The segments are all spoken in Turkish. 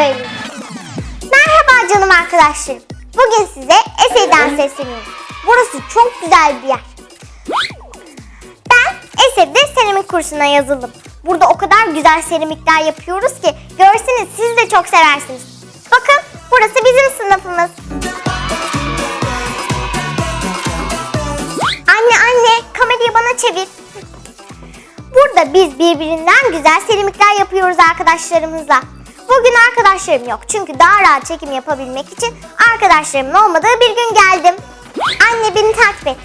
Böyle. Merhaba canım arkadaşlarım. Bugün size Esey'den sesleniyorum. Burası çok güzel bir yer. Ben Esey'de seramik kursuna yazıldım. Burada o kadar güzel seramikler yapıyoruz ki görseniz siz de çok seversiniz. Bakın burası bizim sınıfımız. Anne anne kamerayı bana çevir. Burada biz birbirinden güzel seramikler yapıyoruz arkadaşlarımızla. Bugün arkadaşlarım yok çünkü daha rahat çekim yapabilmek için arkadaşlarımın olmadığı bir gün geldim. Anne beni takip et.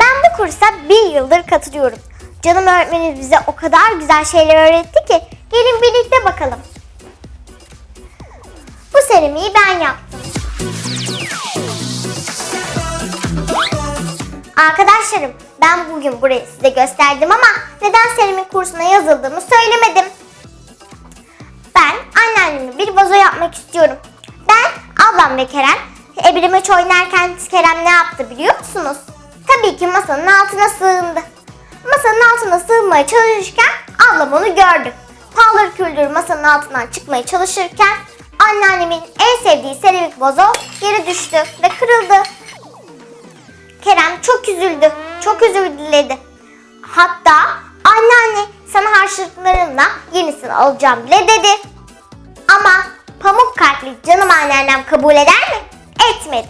Ben bu kursa bir yıldır katılıyorum. Canım öğretmenimiz bize o kadar güzel şeyler öğretti ki gelin birlikte bakalım. Bu seramiği ben yaptım. Arkadaşlarım ben bugün burayı size gösterdim ama neden seramik kursuna yazıldığımı söylemedim. Anneanneme bir vazo yapmak istiyorum. Ben, ablam ve Kerem ebremeç oynarken Kerem ne yaptı biliyor musunuz? Tabii ki masanın altına sığındı. Masanın altına sığınmaya çalışırken ablam onu gördü. Paldır küldür masanın altından çıkmaya çalışırken anneannemin en sevdiği seramik vazo yere düştü ve kırıldı. Kerem çok üzüldü. Çok özür diledi. Hatta anneanne sana harçlıklarımla yenisini alacağım bile dedi. Kalpli canım anneannem kabul eder mi? Etmedi.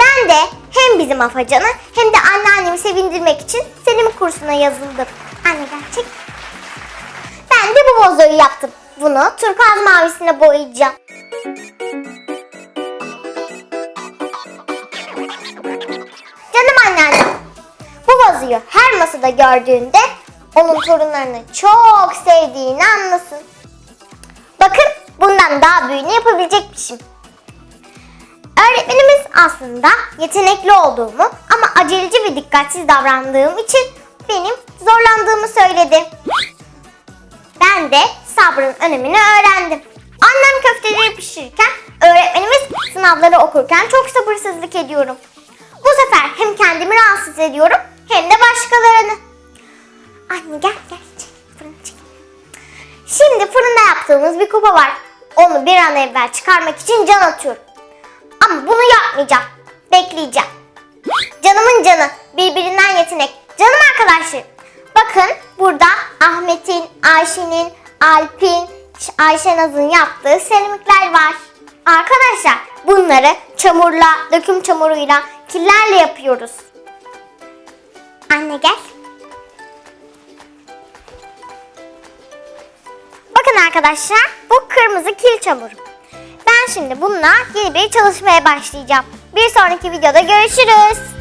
Ben de hem bizim afacanı hem de anneannemi sevindirmek için senin kursuna yazıldım. Anne gerçek. Ben de bu vazoyu yaptım. Bunu turkuaz mavisine boyayacağım. Canım anneannem. Bu vazoyu her masada gördüğünde onun torunlarını çok sevdiğini anlasın. Bakın büyüğünü yapabilecekmişim. Öğretmenimiz aslında yetenekli olduğumu ama aceleci ve dikkatsiz davrandığım için benim zorlandığımı söyledi. Ben de sabrın önemini öğrendim. Annem köfteleri pişirirken öğretmenimiz sınavları okurken çok sabırsızlık ediyorum. Bu sefer hem kendimi rahatsız ediyorum hem de başkalarını. Anne gel gel çek fırını çek. Şimdi fırında yaptığımız bir kupa var. Onu bir an evvel çıkarmak için can atıyorum. Ama bunu yapmayacağım. Bekleyeceğim. Canımın canı. Birbirinden yetenek. Canım arkadaşlarım. Bakın burada Ahmet'in, Ayşe'nin, Alp'in, Ayşe Naz'ın yaptığı seramikler var. Arkadaşlar bunları çamurla, döküm çamuruyla, killerle yapıyoruz. Anne gel. Bakın arkadaşlar bu kırmızı kil çamuru. Ben şimdi bununla yeni bir çalışmaya başlayacağım. Bir sonraki videoda görüşürüz.